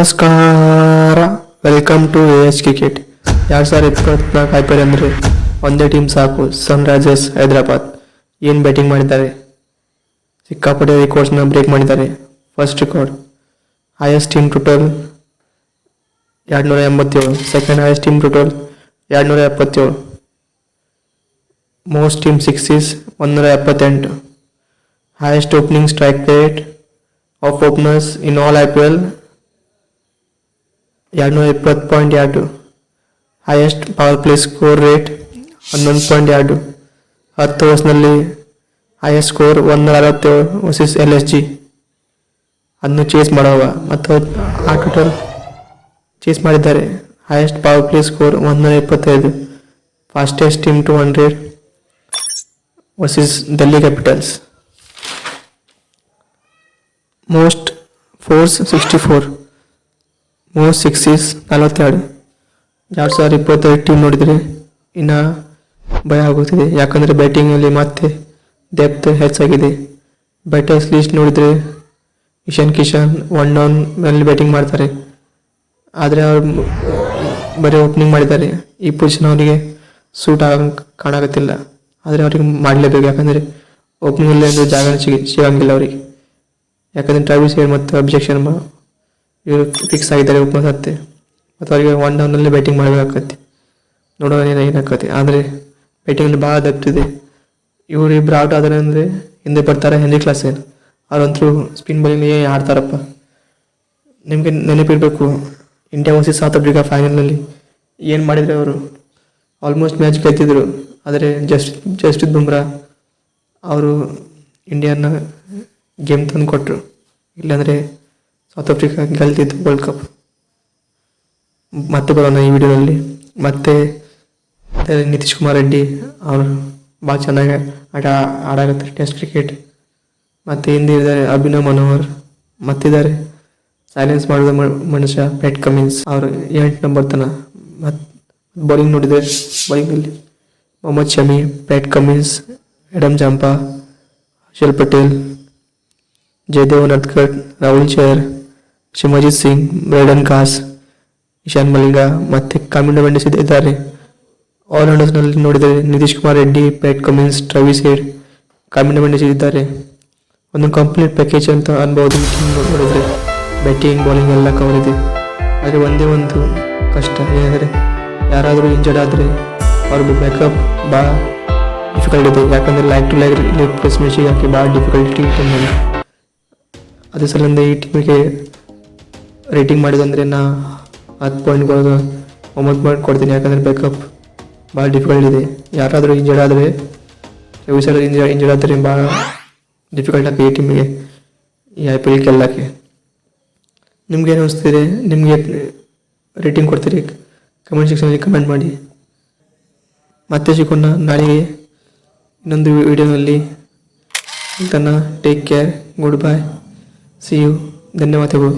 ನಮಸ್ಕಾರ. Welcome to A H cricket ಎರಡು ಸಾವಿರದ ಇಪ್ಪತ್ನಾಲ್ಕು ಐ ಪಿ ಎಲ್ ಅಂದರೆ ಒಂದೇ ಟೀಮ್ ಸಾಕು ಸನ್ರೈಸರ್ಸ್ ಹೈದರಾಬಾದ್. ಏನು ಬ್ಯಾಟಿಂಗ್ ಮಾಡಿದ್ದಾರೆ? ಸಿಕ್ಕಾಪಟ್ಟೆ ರೆಕಾರ್ಡ್ಸ್ನ ಬ್ರೇಕ್ ಮಾಡಿದ್ದಾರೆ. First record highest team total ಎರಡುನೂರ ಎಂಬತ್ತೇಳು ಸೆಕೆಂಡ್ ಹೈಯೆಸ್ಟ್ ಟೀಮ್ ಟೋಟಲ್ ಎರಡುನೂರ ಎಪ್ಪತ್ತೇಳು ಮೋಸ್ಟ್ ಟೀಮ್ ಸಿಕ್ಸೀಸ್ ಒಂದೂರ ಎಪ್ಪತ್ತೆಂಟು highest opening strike rate of openers in all I P L ಎರಡುನೂರ ಇಪ್ಪತ್ತು ಪಾಯಿಂಟ್ ಎರಡು. Highest power play score rate ಹನ್ನೊಂದು ಪಾಯಿಂಟ್ ಎರಡು. ಹತ್ತು ವರ್ಷದಲ್ಲಿ ಹೈಯೆಸ್ಟ್ ಸ್ಕೋರ್ ಒಂದೂರ ಅರವತ್ತೇಳು ವರ್ಸಸ್ ಎಲ್ ಎಸ್ ಜಿ ಅದನ್ನು ಚೇಸ್ ಮಾಡುವ ಮತ್ತು ಆ ಟೋಟಲ್ ಚೇಸ್ ಮಾಡಿದ್ದಾರೆ. ಹೈಯೆಸ್ಟ್ ಪವರ್ ಪ್ಲೇ ಸ್ಕೋರ್ ಒಂದೂರ ಇಪ್ಪತ್ತೈದು. Fastest team to hundred versus Delhi Capitals most fours sixty four most sixes ನಲವತ್ತೆರಡು. ಎರಡು ಸಾವಿರದ ಇಪ್ಪತ್ತೆರಡು ಟೀಮ್ ನೋಡಿದರೆ ಇನ್ನು ಭಯ ಆಗುತ್ತಿದೆ ಯಾಕಂದರೆ ಬ್ಯಾಟಿಂಗಲ್ಲಿ ಮತ್ತೆ ಡೆಪ್ತ್ ಹೆಚ್ಚಾಗಿದೆ. ಬ್ಯಾಟರ್ಸ್ ಲಿಸ್ಟ್ ನೋಡಿದರೆ ಇಶಾನ್ ಕಿಶನ್ ಒನ್ ಡೌನ್ ಮೇಲೆ ಬ್ಯಾಟಿಂಗ್ ಮಾಡ್ತಾರೆ. ಆದರೆ ಅವ್ರು ಬರೀ ಓಪನಿಂಗ್ ಮಾಡಿದ್ದಾರೆ. ಈ ಪೊಸಿಷನ್ ಅವರಿಗೆ ಸೂಟ್ ಆಗ ಕಾಣಾಗತ್ತಿಲ್ಲ. ಆದರೆ ಅವ್ರಿಗೆ ಮಾಡಲೇಬೇಕು. ಯಾಕಂದರೆ ಓಪನಿಂಗಲ್ಲಿ ಒಂದು ಜಾಗ ಸಿಗ ಸಿಗಂಗಿಲ್ಲ ಅವರಿಗೆ. ಯಾಕಂದರೆ ಟ್ರಾವಿಸ್ ಹೇಳಿ ಮತ್ತು ಅಬ್ಜೆಕ್ಷನ್ ಇವರು ಫಿಕ್ಸ್ ಆಗಿದ್ದಾರೆ ಉಪ್ಮಾ ಹತ್ತೆ ಮತ್ತು ಅವರಿಗೆ ಒನ್ ಡೌನಲ್ಲಿ ಬ್ಯಾಟಿಂಗ್ ಮಾಡಬೇಕಾಗತ್ತೆ. ನೋಡೋಣ ಏನೋ ಏನಾಗತ್ತೆ ಆದರೆ ಬ್ಯಾಟಿಂಗಲ್ಲಿ ಭಾಳ ದಪ್ತಿದೆ ಇವರು ಇಬ್ಬರು ಔಟ್ ಆದರೆ ಅಂದರೆ ಹಿಂದೆ ಬರ್ತಾರೆ ಹೆನ್ರಿ ಕ್ಲಾಸೇನ್ ಅವ್ರಂತರೂ ಸ್ಪಿನ್ ಬೌಲಿಂಗ್ ಆಡ್ತಾರಪ್ಪ. ನಿಮಗೆ ನೆನಪಿರಬೇಕು ಇಂಡಿಯಾ ವರ್ಸಸ್ ಸೌತ್ ಆಫ್ರಿಕಾ ಫೈನಲ್ನಲ್ಲಿ ಏನು ಮಾಡಿದರೆ ಅವರು? ಆಲ್ಮೋಸ್ಟ್ ಮ್ಯಾಚ್ ಗೆದ್ದಿದ್ರು. ಆದರೆ ಜಸ್ಟ್ ಜಸ್ಟಿತ್ ಬುಮ್ರಾ ಅವರು ಇಂಡಿಯಾನ ಗೇಮ್ ತಂದು ಕೊಟ್ಟರು ಇಲ್ಲಾಂದರೆ ಸೌತ್ ಆಫ್ರಿಕಾ ಗೆಲ್ತಿದ್ದು ವರ್ಲ್ಡ್ ಕಪ್ ಮತ್ತೆ ಬರೋಣ ಈ ವಿಡಿಯೋದಲ್ಲಿ. ಮತ್ತೆ ನಿತೀಶ್ ಕುಮಾರ್ ರೆಡ್ಡಿ ಅವರು ಭಾಳ ಚೆನ್ನಾಗಿ ಆಟ ಆಡಾಕತ್ತಾರೆ ಟೆಸ್ಟ್ ಕ್ರಿಕೆಟ್ ಮತ್ತು ಹಿಂದೆ ಇದ್ದಾರೆ ಅಭಿನವ್ ಮನೋಹರ್. ಮತ್ತಿದ್ದಾರೆ. ಸೈಲೆನ್ಸ್ ಮಾಡಿದ ಮನುಷ್ಯ ಪೆಟ್ ಕಮಿನ್ಸ್ ಅವರು ಎಂಟು ನಂಬರ್ ತನ. ಮತ್ತು ಬೌಲಿಂಗ್ ನೋಡಿದರೆ ಬೌಲಿಂಗಲ್ಲಿ Mohammed Shami Pat Cummins Adam Zampa Harshal Patel Jaydev Unadkat Rahul Chahar ಶಿವಜಿತ್ Singh Brydon Carse Eshan Malinga ಮತ್ತು ಕಾಮಿಂಡ ಮೆಂಡಿಸ್ ಇದ್ದಾರೆ. ಆಲ್ರೌಂಡರ್ಸ್ನಲ್ಲಿ ನೋಡಿದರೆ Nitish Kumar Reddy Pat Cummins Travis Head Kamindu Mendis ಇದ್ದಾರೆ. ಒಂದು ಕಂಪ್ಲೀಟ್ ಪ್ಯಾಕೇಜ್ ಅಂತ ಅನ್ಬೋದು ನೋಡಿದರೆ. ಬ್ಯಾಟಿಂಗ್ ಬೌಲಿಂಗ್ ಎಲ್ಲ ಕವರ್ ಇದೆ. ಆದರೆ ಒಂದೇ ಒಂದು ಕಷ್ಟ ಏನಂದರೆ, ಯಾರಾದರೂ ಇಂಜರ್ಡ್ ಆದರೆ ಅವ್ರದ್ದು ಬ್ಯಾಕಪ್ ಭಾಳ ಡಿಫಿಕಲ್ಟ್ ಇದೆ. ಯಾಕಂದರೆ ಲೈಕ್ ಟು ಲೈಕ್ ರಿಪ್ಲೇಸ್ಮೆಂಟ್ ಸಿಗೋಕ್ಕೆ ಭಾಳ ಡಿಫಿಕಲ್ಟಿ ಅದೇ ಸಲಿಂದ ಈ ಟೀಮಿಗೆ ರೇಟಿಂಗ್ ಮಾಡಿದಂದರೆ ನಾ ಹತ್ತು ಪಾಯಿಂಟ್ಗಳು ಒಂಬತ್ತು ಪಾಯಿಂಟ್ ಕೊಡ್ತೀನಿ. ಯಾಕಂದರೆ ಬ್ಯಾಕಪ್ ಭಾಳ ಡಿಫಿಕಲ್ಟ್ ಇದೆ. ಯಾರಾದರೂ ಇಂಜರ್ಡ್ ಆದರೆ ರವಿ ಸರ್ ಇಂಜರ್ಡ್ ಆದರೆ ಭಾಳ ಡಿಫಿಕಲ್ಟ್ ಆಗಿ ಈ ಟೀಮಿಗೆ ಈ ಐ ಪಿ ಎಲ್ ಗೆಲ್ಲಕ್ಕೆ. ನಿಮ್ಗೆ ಏನು ಅನಿಸ್ತಿದೆ? ನಿಮಗೆ ರೇಟಿಂಗ್ ಕೊಡ್ತೀರಿ? ಕಮೆಂಟ್ ಸೆಕ್ಷನಲ್ಲಿ ಕಮೆಂಟ್ ಮಾಡಿ. ಮತ್ತೆ ಸಿಕ್ಕೊಂಡ ನಾಳೆಗೆ ಇನ್ನೊಂದು ವಿಡಿಯೋನಲ್ಲಿ. ತನ್ನ take care good bye see you ಧನ್ಯವಾದಗಳು.